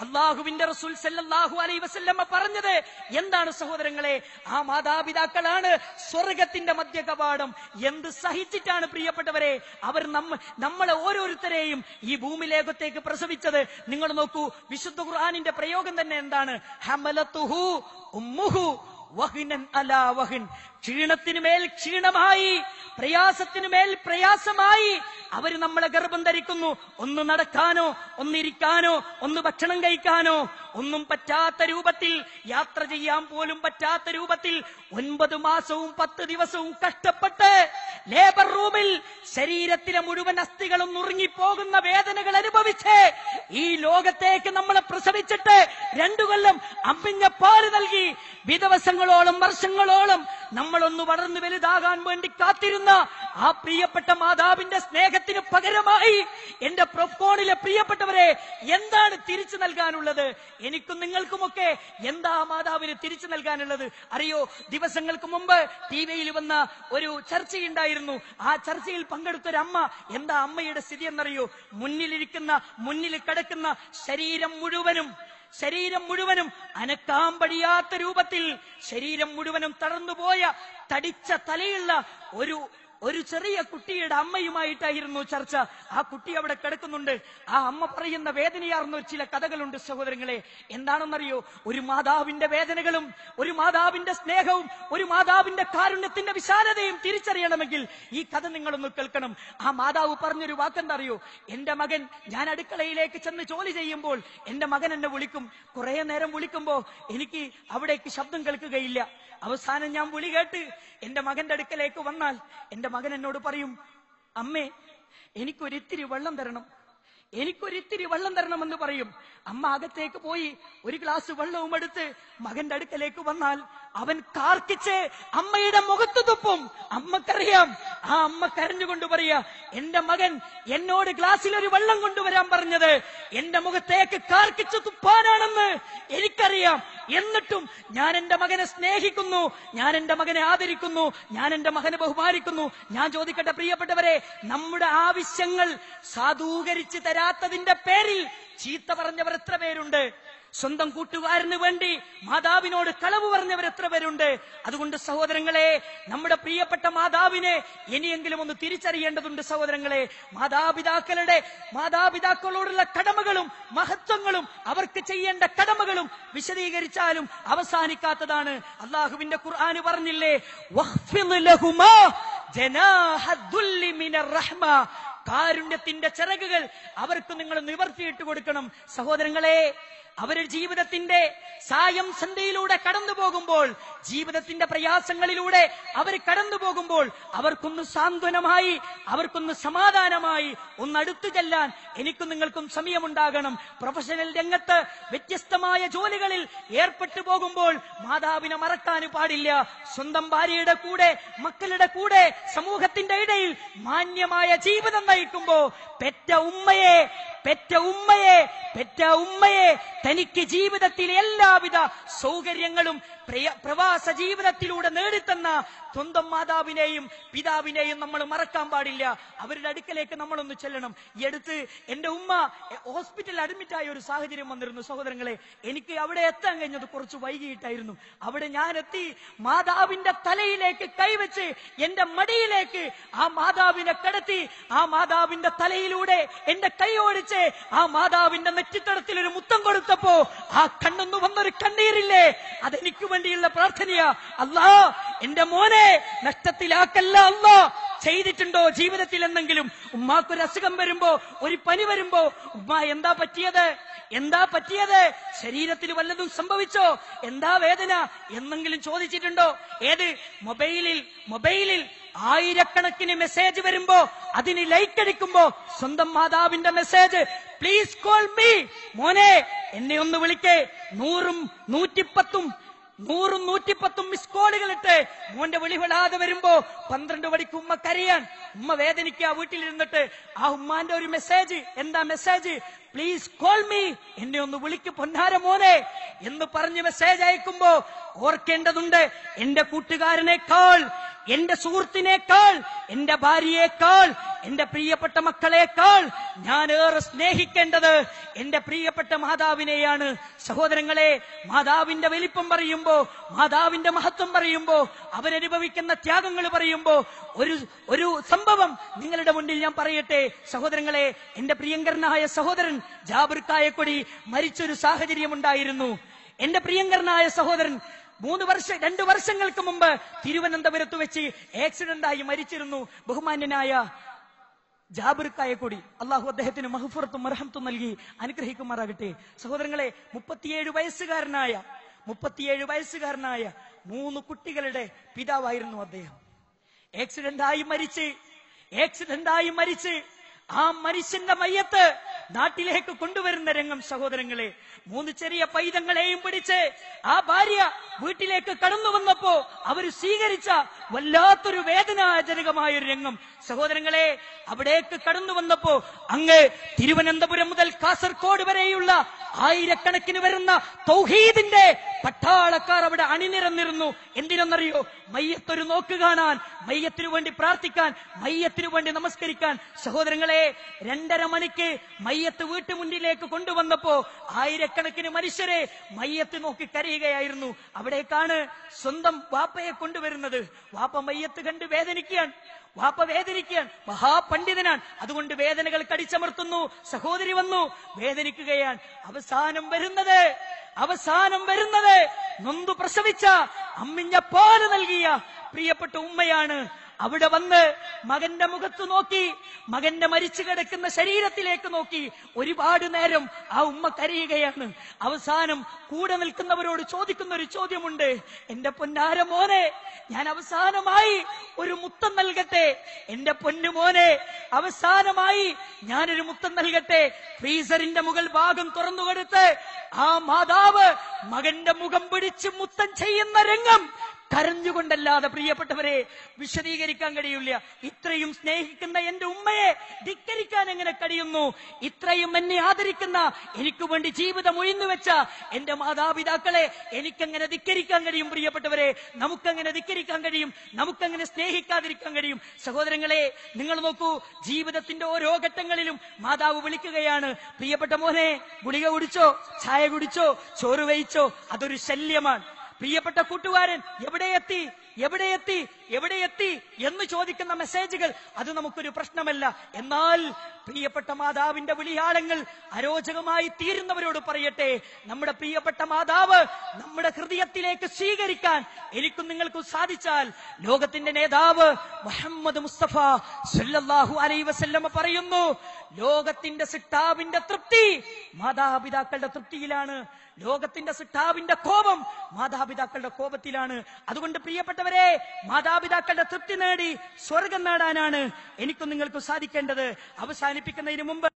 അള്ളാഹുവിന്റെ റസൂൽ സല്ലാഹു അലൈ വസല്ലമ്മ പറഞ്ഞത് എന്താണ് സഹോദരങ്ങളെ ആ മാതാപിതാക്കളാണ് സ്വർഗത്തിന്റെ മധ്യ കവാടം എന്ത് സഹിച്ചിട്ടാണ് പ്രിയപ്പെട്ടവരെ അവർ നമ്മ നമ്മളെ ഓരോരുത്തരെയും ഈ ഭൂമിലേകത്തേക്ക് പ്രസവിച്ചത്? നിങ്ങൾ നോക്കൂ വിശുദ്ധ ഖുർആാനിന്റെ പ്രയോഗം തന്നെ എന്താണ്? ഹമലത്തുഹു ഉമ്മുഹു വഹിനൻ അലാ വഹിൻ. ക്ഷീണത്തിന് മേൽ ക്ഷീണമായി പ്രയാസത്തിന് മേൽ പ്രയാസമായി അവർ നമ്മളെ ഗർഭം ധരിക്കുന്നു. ഒന്ന് നടക്കാനോ ഒന്നിരിക്കാനോ ഒന്ന് ഭക്ഷണം കഴിക്കാനോ ഒന്നും പറ്റാത്ത രൂപത്തിൽ യാത്ര ചെയ്യാൻ പോലും പറ്റാത്ത രൂപത്തിൽ ഒൻപത് മാസവും പത്ത് ദിവസവും കഷ്ടപ്പെട്ട് ലേബർ റൂമിൽ ശരീരത്തിലെ മുഴുവൻ അസ്ഥികളും നുറുങ്ങിപ്പോകുന്ന വേദനകൾ അനുഭവിച്ച് ഈ ലോകത്തേക്ക് നമ്മളെ പ്രസവിച്ചിട്ട് രണ്ടു കൊല്ലം അമ്പിഞ്ഞ പാൽ നൽകി വിദവസങ്ങളോളം വർഷങ്ങളോളം നമ്മളൊന്ന് വളർന്നു വലുതാകാൻ വേണ്ടി കാത്തിരുന്ന ആ പ്രിയപ്പെട്ട മാതാവിന്റെ സ്നേഹത്തിന് പകരമായി എന്റെ പ്രൊഫോണിലെ പ്രിയപ്പെട്ടവരെ എന്താണ് തിരിച്ചു നൽകാനുള്ളത്? എനിക്കും നിങ്ങൾക്കുമൊക്കെ എന്താ ആ മാതാവിന് തിരിച്ചു നൽകാനുള്ളത്? അറിയോ ദിവസങ്ങൾക്ക് മുമ്പ് ടി വിയിൽ വന്ന ഒരു ചർച്ചയുണ്ടായിരുന്നു. ആ ചർച്ചയിൽ പങ്കെടുത്ത അമ്മ എന്താ അമ്മയുടെ സ്ഥിതി എന്നറിയോ? മുന്നിലിരിക്കുന്ന മുന്നിൽ കിടക്കുന്ന ശരീരം മുഴുവനും ശരീരം മുഴുവനും അനക്കാൻ പടിയാത്ത രൂപത്തിൽ ശരീരം മുഴുവനും തളർന്നുപോയ തടിച്ച തലയുള്ള ഒരു ഒരു ചെറിയ കുട്ടിയുടെ അമ്മയുമായിട്ടായിരുന്നു ചർച്ച. ആ കുട്ടി അവിടെ കിടക്കുന്നുണ്ട്. ആ അമ്മ പറയുന്ന വേദനയാർന്ന ചില കഥകളുണ്ട് സഹോദരങ്ങളെ. എന്താണെന്നറിയോ? ഒരു മാതാവിന്റെ വേദനകളും ഒരു മാതാവിന്റെ സ്നേഹവും ഒരു മാതാവിന്റെ കാരുണ്യത്തിന്റെ വിശാലതയും തിരിച്ചറിയണമെങ്കിൽ ഈ കഥ നിങ്ങളൊന്ന് കേൾക്കണം. ആ മാതാവ് പറഞ്ഞൊരു വാക്കെന്താ അറിയോ എന്റെ മകൻ ഞാൻ അടുക്കളയിലേക്ക് ചെന്ന് ജോലി ചെയ്യുമ്പോൾ എന്റെ മകൻ എന്നെ വിളിക്കും. കുറെ നേരം വിളിക്കുമ്പോ എനിക്ക് അവിടേക്ക് ശബ്ദം കേൾക്കുകയില്ല. അവസാനം ഞാൻ വിളി കേട്ട് എന്റെ മകന്റെ അടുക്കലേക്ക് വന്നാൽ എന്റെ മകൻ എന്നോട് പറയും അമ്മേ എനിക്കൊരിത്തിരി വെള്ളം തരണം. എനിക്കൊരിത്തിരി വെള്ളം തരണമെന്ന് പറയും. അമ്മ അകത്തേക്ക് പോയി ഒരു ഗ്ലാസ് വെള്ളവും എടുത്ത് മകന്റെ അടുക്കലേക്ക് വന്നാൽ അവൻ കാർക്കിച്ച് അമ്മയുടെ മുഖത്ത് തുപ്പും. അമ്മക്കറിയാം. ആ അമ്മ കരഞ്ഞുകൊണ്ട് പറയ എന്റെ മകൻ എന്നോട് ഗ്ലാസ്സിൽ ഒരു വെള്ളം കൊണ്ടുവരാൻ പറഞ്ഞത് എന്റെ മുഖത്തേക്ക് കാർക്കിച്ച് തുപ്പാനാണെന്ന് എനിക്കറിയാം. എന്നിട്ടും ഞാൻ എന്റെ മകനെ സ്നേഹിക്കുന്നു ഞാൻ എന്റെ മകനെ ആദരിക്കുന്നു ഞാൻ എന്റെ മകനെ ബഹുമാനിക്കുന്നു. ഞാൻ ചോദിക്കട്ടെ പ്രിയപ്പെട്ടവരെ നമ്മുടെ ആവശ്യങ്ങൾ സാധൂകരിച്ച് തരാത്തതിന്റെ പേരിൽ ചീത്ത പറഞ്ഞവർ എത്ര പേരുണ്ട്? സ്വന്തം കൂട്ടുകാരന് വേണ്ടി മാതാവിനോട് കളവ് പറഞ്ഞവർ എത്ര പേരുണ്ട്? അതുകൊണ്ട് സഹോദരങ്ങളെ നമ്മുടെ പ്രിയപ്പെട്ട മാതാവിനെ ഇനിയെങ്കിലും ഒന്ന് തിരിച്ചറിയേണ്ടതുണ്ട് സഹോദരങ്ങളെ. മാതാപിതാക്കളുടെ മാതാപിതാക്കളോടുള്ള കടമകളും മഹത്വങ്ങളും അവർക്ക് ചെയ്യേണ്ട കടമകളും വിശദീകരിച്ചാലും അവസാനിക്കാത്തതാണ്. അള്ളാഹുവിന്റെ ഖുർആന് പറഞ്ഞില്ലേ കാരുണ്യത്തിന്റെ ചിറകുകൾ അവർക്ക് നിങ്ങൾ നിവർത്തിയിട്ട് കൊടുക്കണം. സഹോദരങ്ങളെ അവരുടെ ജീവിതത്തിന്റെ സായം സന്ധ്യയിലൂടെ കടന്നു പോകുമ്പോൾ ജീവിതത്തിന്റെ പ്രയാസങ്ങളിലൂടെ അവർ കടന്നു പോകുമ്പോൾ അവർക്കൊന്ന് സാന്ത്വനമായി അവർക്കൊന്ന് സമാധാനമായി ഒന്ന് അടുത്തു ചെല്ലാൻ എനിക്കും നിങ്ങൾക്കും സമയമുണ്ടാകണം. പ്രൊഫഷണൽ രംഗത്ത് വ്യത്യസ്തമായ ജോലികളിൽ ഏർപ്പെട്ടു പോകുമ്പോൾ മാതാവിനെ മറക്കാൻ പാടില്ല. സ്വന്തം ഭാര്യയുടെ കൂടെ മക്കളുടെ കൂടെ സമൂഹത്തിന്റെ ഇടയിൽ മാന്യമായ ജീവിതം നയിക്കുമ്പോൾ ഉമ്മയെ പെറ്റ ഉമ്മയെ പെറ്റ ഉമ്മയെ തനിക്ക് ജീവിതത്തിൽ എല്ലാവിധ സൗകര്യങ്ങളും പ്രവാസ ജീവിതത്തിലൂടെ നേടിത്തന്ന സ്വന്തം മാതാവിനെയും പിതാവിനെയും നമ്മൾ മറക്കാൻ പാടില്ല. അവരുടെ അടുക്കലേക്ക് നമ്മളൊന്ന് ചെല്ലണം. എടുത്ത് എന്റെ ഉമ്മ ഹോസ്പിറ്റലിൽ അഡ്മിറ്റ് ആയ ഒരു സാഹചര്യം വന്നിരുന്നു. സഹോദരങ്ങളെ എനിക്ക് അവിടെ എത്താൻ കഴിഞ്ഞത് കുറച്ച് വൈകിട്ടായിരുന്നു അവിടെ ഞാൻ എത്തി മാതാവിന്റെ തലയിലേക്ക് കൈവച്ച് എന്റെ മടിയിലേക്ക് ആ മാതാവിനെ കടത്തി ആ മാതാവിന്റെ തലയിലൂടെ എന്റെ കൈ ഓടിച്ച് ആ മാതാവിന്റെ നെറ്റിത്തടത്തിൽ ഒരു മുത്തം കൊടുത്തപ്പോ ആ കണ്ണൊന്നു വന്നൊരു കണ്ണീരില്ലേ? അതെനിക്ക് വേണ്ടിയുള്ള പ്രാർത്ഥനയാ. അല്ലാ എന്റെ മോനെ നഷ്ടത്തിലാക്കല്ല അല്ലാ. ചെയ്തിട്ടുണ്ടോ ജീവിതത്തിൽ എന്തെങ്കിലും ഉമ്മാക്കൊരു അസുഖം വരുമ്പോ ഒരു പനി വരുമ്പോ ഉമ്മ എന്താ പറ്റിയത്? എന്താ പറ്റിയത്? ശരീരത്തിൽ വല്ലതും സംഭവിച്ചോ? എന്താ വേദന? എന്നെങ്കിലും ചോദിച്ചിട്ടുണ്ടോ? ഏത്? മൊബൈലിൽ മൊബൈലിൽ ആയിരക്കണക്കിന് മെസ്സേജ് വരുമ്പോ അതിന് ലൈക്ക് അടിക്കുമ്പോ സ്വന്തം മാതാവിന്റെ മെസ്സേജ് പ്ലീസ് കോൾ മീ മോനെ എന്നെ ഒന്ന് വിളിക്കേ. നൂറും നൂറ്റിപ്പത്തും നൂറും നൂറ്റിപ്പത്തും മിസ് കോളുകൾ ഇട്ട് മോന്റെ വിളി വിടാതെ വരുമ്പോ പന്ത്രണ്ട് മണിക്ക് ഉമ്മ കരയാൻ ഉമ്മ വേദനിക്കുക വീട്ടിലിരുന്നിട്ട് ആ ഉമ്മാന്റെ ഒരു മെസ്സേജ് എന്താ മെസ്സേജ് പ്ലീസ് കോൾ മീ എന്നെ ഒന്ന് വിളിക്ക് പൊന്നാര മോനെ. എന്ന് പറഞ്ഞ് മെസ്സേജ് അയക്കുമ്പോ ഓർക്കേണ്ടതുണ്ട് എന്റെ കൂട്ടുകാരനേക്കാൾ എന്റെ സുഹൃത്തിനേക്കാൾ എന്റെ ഭാര്യയേക്കാൾ എന്റെ പ്രിയപ്പെട്ട മക്കളേക്കാൾ ഞാൻ ഏറെ സ്നേഹിക്കേണ്ടത് എന്റെ പ്രിയപ്പെട്ട മാതാവിനെയാണ്. സഹോദരങ്ങളെ മാതാവിന്റെ വലിപ്പം പറയുമ്പോ മാതാവിന്റെ മഹത്വം പറയുമ്പോ അവരനുഭവിക്കുന്ന ത്യാഗങ്ങൾ പറയുമ്പോ ഒരു ഒരു സംഭവം നിങ്ങളുടെ മുന്നിൽ ഞാൻ പറയട്ടെ. സഹോദരങ്ങളെ എന്റെ പ്രിയങ്കരനായ സഹോദരൻ ജാബിർ കായക്കൊടി മരിച്ചൊരു സാഹചര്യം ഉണ്ടായിരുന്നു എന്റെ പ്രിയങ്കരനായ സഹോദരൻ മൂന്ന് വർഷം രണ്ടു വർഷങ്ങൾക്ക് മുമ്പ് തിരുവനന്തപുരത്ത് വെച്ച് ആക്സിഡന്റ് ആയി മരിച്ചിരുന്നു ബഹുമാന്യനായ ജാബിർ കൂടി. അള്ളാഹു അദ്ദേഹത്തിന് മഹഫുറത്തും മർഹത്തും നൽകി അനുഗ്രഹിക്കുമാറാകട്ടെ. സഹോദരങ്ങളെ മുപ്പത്തിയേഴ് വയസ്സുകാരനായ മുപ്പത്തിയേഴ് വയസ്സുകാരനായ മൂന്ന് കുട്ടികളുടെ പിതാവായിരുന്നു അദ്ദേഹം. ആക്സിഡന്റ് ആയി മരിച്ച് ആക്സിഡന്റ് ആയി മരിച്ച് ആ മനുഷ്യന്റെ മയ്യത്ത് നാട്ടിലേക്ക് കൊണ്ടുവരുന്ന രംഗം സഹോദരങ്ങളെ മൂന്ന് ചെറിയ പൈതങ്ങളെയും പിടിച്ച് ആ ഭാര്യ വീട്ടിലേക്ക് കടന്നു വന്നപ്പോ അവർ സ്വീകരിച്ച വല്ലാത്തൊരു വേദനാജനകമായ ഒരു രംഗം. സഹോദരങ്ങളെ അവിടേക്ക് കടന്നു വന്നപ്പോ അങ്ങ് തിരുവനന്തപുരം മുതൽ കാസർകോട് വരെയുള്ള ആയിരക്കണക്കിന് വരുന്ന തൗഹീദിന്റെ പട്ടാളക്കാർ അവിടെ അണിനിരന്നിരുന്നു. എന്തിനെന്നറിയോ? മയ്യത്തൊരു നോക്ക് കാണാൻ മയ്യത്തിനു വേണ്ടി പ്രാർത്ഥിക്കാൻ മയ്യത്തിനു വേണ്ടി നമസ്കരിക്കാൻ. സഹോദരങ്ങളെ രണ്ടര മണിക്ക് മയ്യത്ത് വീട്ടു മുന്നിലേക്ക് കൊണ്ടുവന്നപ്പോ ആയിരക്കണക്കിന് മനുഷ്യരെ മയ്യത്ത് നോക്കി കരയുകയായിരുന്നു. അവിടേക്കാണ് സ്വന്തം വാപ്പയെ കൊണ്ടുവരുന്നത്. വാപ്പ മയ്യത്ത് കണ്ട് വേദനിക്കുകയാണ്. വാപ്പ വേദനിക്കുകയാണ്. മഹാപണ്ഡിതനാണ്. അതുകൊണ്ട് വേദനകൾ കടിച്ചമർത്തുന്നു. സഹോദരി വന്നു. വേദനിക്കുകയാണ്. അവസാനം വരുന്നത്. അവസാനം വരുന്നത്. നൊന്തു പ്രസവിച്ച അമ്മിഞ്ഞ പാൽ നൽകിയ പ്രിയപ്പെട്ട ഉമ്മയാണ് അവിടെ വന്ന് മകന്റെ മുഖത്ത് നോക്കി മകന്റെ മരിച്ചു കിടക്കുന്ന ശരീരത്തിലേക്ക് നോക്കി ഒരുപാട് നേരം ആ ഉമ്മ കരയുകയാണ്. അവസാനം കൂടെ നിൽക്കുന്നവരോട് ചോദിക്കുന്ന ഒരു ചോദ്യമുണ്ട്. എന്റെ പൊന്നാര മോനെ ഞാൻ അവസാനമായി ഒരു മുത്തം നൽകട്ടെ? എന്റെ പൊന്നു മോനെ അവസാനമായി ഞാനൊരു മുത്തം നൽകട്ടെ? ഫ്രീസറിന്റെ മുകൾ ഭാഗം തുറന്നു കൊടുത്ത് ആ മാതാവ് മകന്റെ മുഖം പിടിച്ച് മുത്തം ചെയ്യുന്ന രംഗം കരഞ്ഞുകൊണ്ടല്ലാതെ പ്രിയപ്പെട്ടവരെ വിശദീകരിക്കാൻ കഴിയില്ല. ഇത്രയും സ്നേഹിക്കുന്ന എന്റെ ഉമ്മയെ ധിക്കരിക്കാൻ എങ്ങനെ കഴിയുന്നു? ഇത്രയും എന്നെ ആദരിക്കുന്ന എനിക്ക് വേണ്ടി ജീവിതം ഒഴിഞ്ഞു വെച്ച എന്റെ മാതാപിതാക്കളെ എനിക്കെങ്ങനെ ധിക്കരിക്കാൻ കഴിയും പ്രിയപ്പെട്ടവരെ? നമുക്കെങ്ങനെ ധിക്കരിക്കാൻ കഴിയും? നമുക്കെങ്ങനെ സ്നേഹിക്കാതിരിക്കാൻ കഴിയും? സഹോദരങ്ങളെ നിങ്ങൾ നോക്കൂ ജീവിതത്തിന്റെ ഓരോ ഘട്ടങ്ങളിലും മാതാവ് വിളിക്കുകയാണ്. പ്രിയപ്പെട്ട മോനെ ഗുളിക കുടിച്ചോ? ചായ കുടിച്ചോ? ചോറ് വഹിച്ചോ അതൊരു ശല്യമാണ്. പ്രിയപ്പെട്ട കൂട്ടുകാരൻ എവിടെ എത്തി? എവിടെ എത്തി? എവിടെ എത്തി? എന്ന് ചോദിക്കുന്ന മെസ്സേജുകൾ അത് നമുക്കൊരു പ്രശ്നമല്ല. എന്നാൽ പ്രിയപ്പെട്ട മാതാവിന്റെ വിളിയാളങ്ങൾ അരോചകമായി തീരുന്നവരോട് പറയട്ടെ നമ്മുടെ പ്രിയപ്പെട്ട മാതാവ് നമ്മുടെ ഹൃദയത്തിലേക്ക് സ്വീകരിക്കാൻ എനിക്കും നിങ്ങൾക്കും സാധിച്ചാൽ ലോകത്തിന്റെ നേതാവ് മുഹമ്മദ് മുസ്തഫ സല്ലല്ലാഹു അലൈ വസല്ലമ പറയുന്നു ലോകത്തിന്റെ സിട്ടാവിന്റെ തൃപ്തി മാതാപിതാക്കളുടെ തൃപ്തിയിലാണ്. ലോകത്തിന്റെ സിട്ടാവിന്റെ കോപം മാതാപിതാക്കളുടെ കോപത്തിലാണ്. അതുകൊണ്ട് പ്രിയപ്പെട്ടവരെ മാതാപിതാക്കളുടെ തൃപ്തി നേടി സ്വർഗം നേടാനാണ് എനിക്കും നിങ്ങൾക്കും സാധിക്കേണ്ടത്. അവസാനിപ്പിക്കുന്നതിന് മുമ്പ്